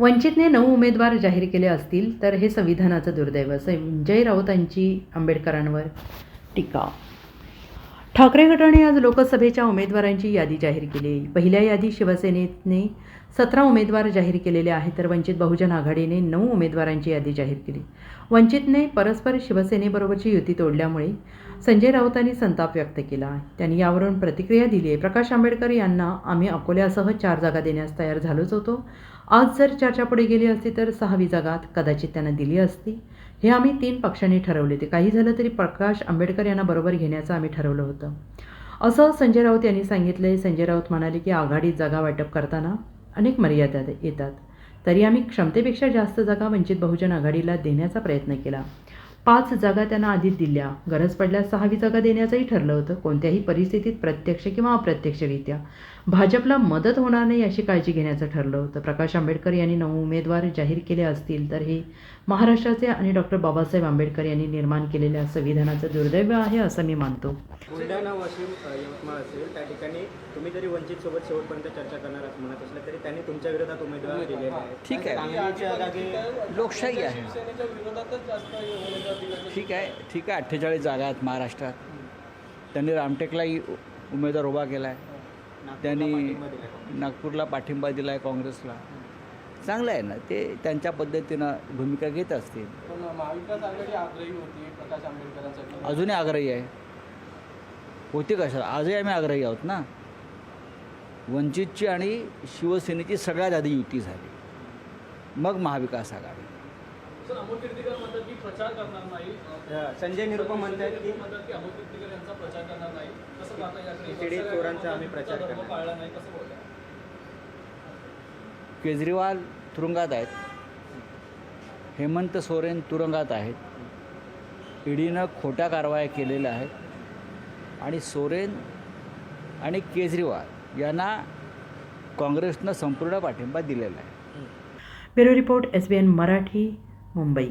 वंचितने नऊ उमेदवार जाहीर केले असतील तर हे संविधानाचं दुर्दैव. संजय राऊतांची आंबेडकरांवर टीका. ठाकरे गटाने आज लोकसभेच्या उमेदवारांची यादी जाहीर केली. पहिल्या यादी शिवसेनेने सतरा उमेदवार जाहीर केलेले आहेत तर वंचित बहुजन आघाडीने नऊ उमेदवारांची यादी जाहीर केली. वंचितने परस्पर शिवसेनेबरोबरची युती तोडल्यामुळे संजय राऊतांनी संताप व्यक्त केला. त्यांनी यावरून प्रतिक्रिया दिली आहे प्रकाश आंबेडकर यांना आम्ही अकोल्यासह चार जागा देण्यास तयार झालोच होतो. आज जर चर्चा पुढे गेली असती तर सहावी जागा कदाचित त्यांना दिली असती. हे आम्ही तीन पक्षांनी ठरवले होते. काही झालं तरी प्रकाश आंबेडकर यांना बरोबर घेण्याचं आम्ही ठरवलं होतं. असं संजय राऊत यांनी सांगितलं संजय राऊत म्हणाले की आघाडीत जागा वाटप करताना अनेक मर्यादा येतात. तरी आम्ही क्षमतेपेक्षा जास्त जागा वंचित बहुजन आघाडीला देण्याचा प्रयत्न केला. पाच जागा त्यांना आधीच दिल्या. गरज पडल्यास सहावी जागा देण्याचंही ठरलं होतं. कोणत्याही परिस्थितीत प्रत्यक्ष किंवा अप्रत्यक्षरित्या. भाजपला मदत होणार नाही अशी काळजी घेण्याचं ठरलं होतं. प्रकाश आंबेडकर यांनी नऊ उमेदवार जाहीर केले असतील तर हे महाराष्ट्राचे आणि डॉक्टर बाबासाहेब आंबेडकर यांनी निर्माण केलेल्या संविधानाचं दुर्दैव आहे असं मी मानतो. बुलढाणा वाशिम यवतमाळ असेल त्या ठिकाणी तुम्ही जरी वंचित सोबत शेवटपर्यंत चर्चा करणार असं म्हणत असलं तरी त्यांनी तुमच्या विरोधात उमेदवार आहेत ठीक आहे. लोकशाही आहे. ठीक आहे ठीक आहे. अठ्ठेचाळीस जागा आहेत महाराष्ट्रात. त्यांनी रामटेकलाही उ- उमेदवार उभा केला आहे त्यांनी. नागपूरला पाठिंबा दिला आहे काँग्रेसला. चांगलं आहे ना ते त्यांच्या पद्धतीनं भूमिका घेत असतील. पण महाविकास आघाडी आग्रही होती प्रकाश आंबेडकरांसाठी अजूनही आग्रही आहे. होते कशाला? आजही आम्ही आग्रही आहोत ना. वंचितची आणि शिवसेनेची सगळ्यात आधी युती झाली. मग महाविकास आघाडी. संजय निरुपम म्हणतात की खिचडी चोरांचा आम्ही प्रचार करणार. केजरीवाल तुरुंगात आहेत. हेमंत सोरेन तुरुंगात आहेत. ईडीनं खोट्या कारवाया केलेल्या आहेत. आणि सोरेन आणि केजरीवाल यांना काँग्रेसनं संपूर्ण पाठिंबा दिलेला आहे. Bureau report S B N Marathi Mumbai.